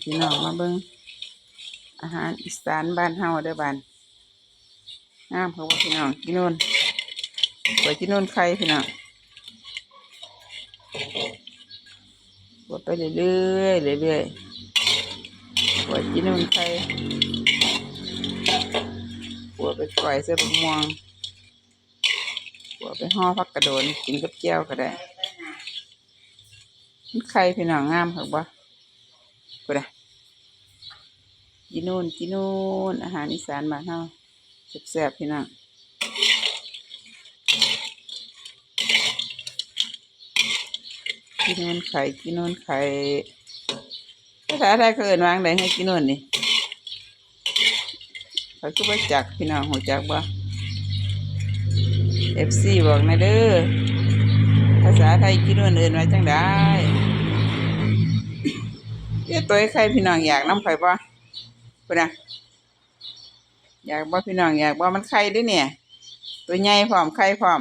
พี่น้องมาเบิ่งอาหารอีสานบ้านเฮาเด้อบ้านงามเขาว่าพี่น้องกินนู่นไปกินนู่นไข่พี่น้องปวดไปเรื่อยๆเรื่อยๆปวดกินนู่นไข่ปวดไปปล่อยเสื้อบุกม่วงปวดไปห่อพักกระโดนกินกับแก้วก็ได้มันไข่พี่น้องงามครับบ่ กูได้กินนู่นกินนู่นอาหารอีสานบ้านเฮาแซ่บๆพี่น้องกินนู่นไข่กินนู่นไข่ภาษาไทยเขาเอิ้นวางได้ให้กินนู่นนี่เขาคือบ่จักพี่น้องหูจักบ่ FC บอกนะเด้อภาษาไทยกินนู่นเอิ้นว่าจังได๋เดี๋ ยวตัวใครพี่น้องอยากน้ำไผบ่พุ่นนะอยากบ่พี่น้องอยากบ่มันไข่ด้วยเนี่ย ตัวใหญ่พร้อมไข่พร้อม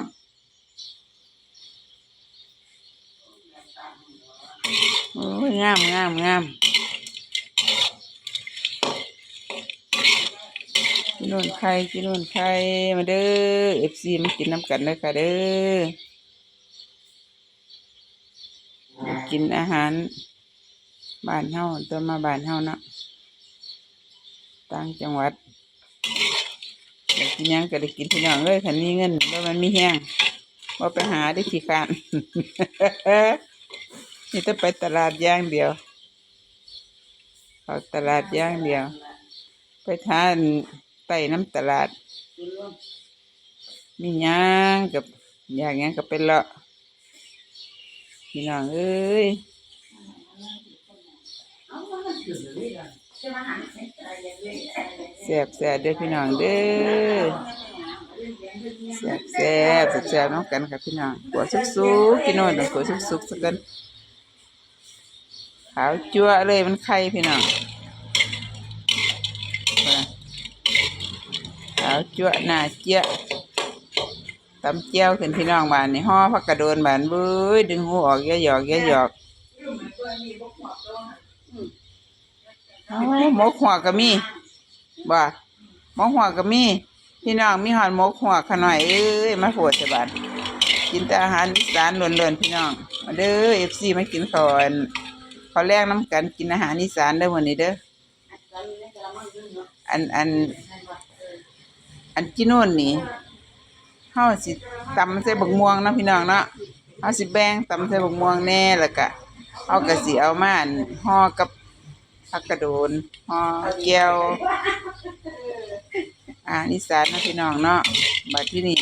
โอ้ยงามงามงามกินนู่นไข่กินนู่นไข่มาเด้อเอฟซีมากินน้ำกันเด้อค่ะเด้อกินอาหาร บ้านเฮาตัวมาบ้านเฮาเนาะต่างจังหวัดอยากกินยังก็ได้กินพี่น้องเลยคันมีเงินแล้วมันมีแห้งว่าไปหาได้ขี้คร้านนี่ต้องไปตลาดย่างเดียวเขาตลาดย่างเดียว ไปทานไต่น้ำตลาด มีหยังกับอย่างหยังก็เป็นเลาะพี่น้องเอ้ย แซ่บแซ่บเด้อพี่น้องเด้อแซ่บแซ่บแซ่บน้องกันค่ะพี่น้องกัวสุกๆกินโน่นต้องกัวสุกๆสักกันขาวจั่วเลยมันไข่พี่น้องขาวจั่วหน้าเจี๊ยตำเจียวขึ้นพี่น้องบ้านนี่ห่อผักกระโดนบ้านเบ้ยดึงหูออกอย่าหยอกอย่าหยอก อาหมกหัวก็มีบ่หมกหัวก็มีพี่น้องมีหอนหมกหัวขะหน่อยเอ้ยมาโผดสบัดกินแต่อาหารอีสานล้วนๆพี่น้องมาเด้อเอฟซีมากินขอนข้าแรกน้ำกันกินอาหารอีสานเด้วันนี้เด้ออันอันอันกินโน่นนี่เฮาสิตำใส่บักม่วงนะพี่น้องเนาะเฮาสิแบ่งตำใส่บักม่วงแน่แล้วก็เฮาก็สิเอามานห่อกับ ผักกระโดนห่อแก้วอ่านิสานเนาะพี่น้องเนาะบัดที่นี่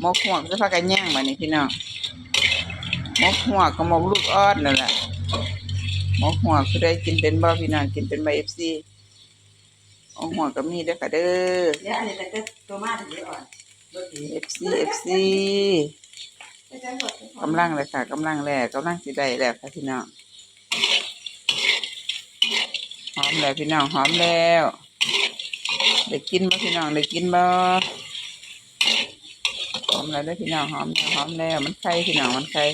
หมกหัวกจะพากันย่างบัดนี้พี่น้องหมกหัวกกับหมกลูกออดนั่นแหละหมกหัวกคือได้กินเป็นบ่พี่น้องกินเป็นบ่เอฟซีหมกหัวกก็มีเด้อค่ะเด้อเดี๋ยวอันนี้ก็จะตัวมาถึงเดี๋ยวอ่อนรถดีเอฟซีเอฟซีกำลังเลยค่ะกำลังแลกำลังสิได้แล้วค่ะพี่น้องห อมแล้วพี่น้องหอมแล้วได้กินบ่พี่น้องได้กินบ่หอมแล้วเด้พี่น้องหอมแล้วหอมแล้วมันไข่พี่น้องมันไข่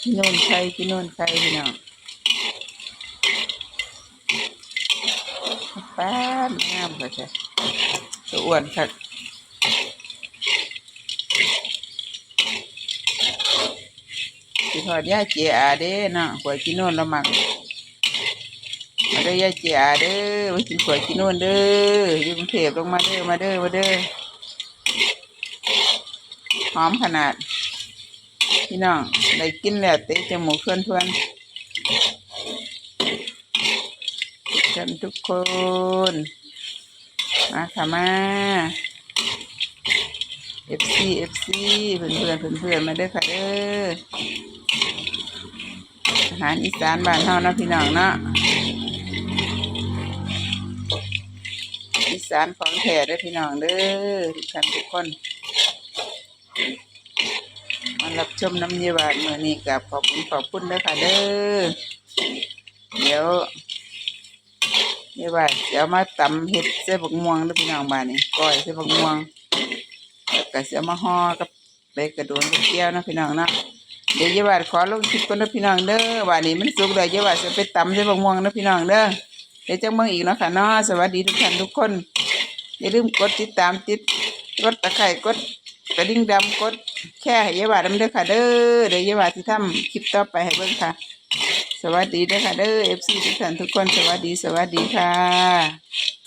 กินโน่นไข่กินโน่นไข่พี่น้องป้าดงามค่ะใช่ตัวอ้วนค่ะสิทอดยาเจียอเด้เนาะขวกินโน่นละมัก มาเด้อยาเจียเด้อมากินขวดกินโน่นเด้ออยู่กรุงเทพลงมาเด้อมาเด้อมาเด้อหอมขนาด พี่น้องได้กินแล้วเตะจมูกเพื่อนเพื่อนทุกท่านทุกคนมาค่ะมา FC FC เพื่อนเพื่อนเพื่อนเพื่อนมาเด้อค่ะเด้ออาหารอีสานบ้านเฮาเนาะพี่น้องเนาะ สานของแท้ด้อพี่น้องเด้อทุกท่านทุกคนมารับชมน้ำเยี่ยบาทมื้อนี้กับขอบคุณขอบคุณด้อค่ะเด้อเดี๋ยวเยี่ยบาเดี๋ยวมาตำเห็ดใส่บักม่วงด้อพี่น้องบ้านนี้ก้อยใส่บักม่วงแล้วก็สิเอามาห่อกับใบกระโดนกับแก้วนะพี่น้องนะเดี๋ยวเยายบาดขอลงคลิปก่อนนะพี่น้องเด้อวันนี้มันสุกเลยเยายบาดจะไปตำใส่บะม่วงนะพี่น้องเด้อเดี๋ยวจังเบิ่งอีกเนาะค่ะเนาะสวัสดีทุกท่านทุกคน อย่าลืมกดติดตามติดกดตะไคร่กดกระดิ่งดำกดแค่ให้ยาบาดำเด้อค่ะเด้อเดี๋ยวยาบาดที่ทำคลิปต่อไปให้เบิ่งค่ะ สวัสดีเด้อค่ะเด้อเอฟซีทุกท่านทุกคนสวัสดีสวัสดีค่ะ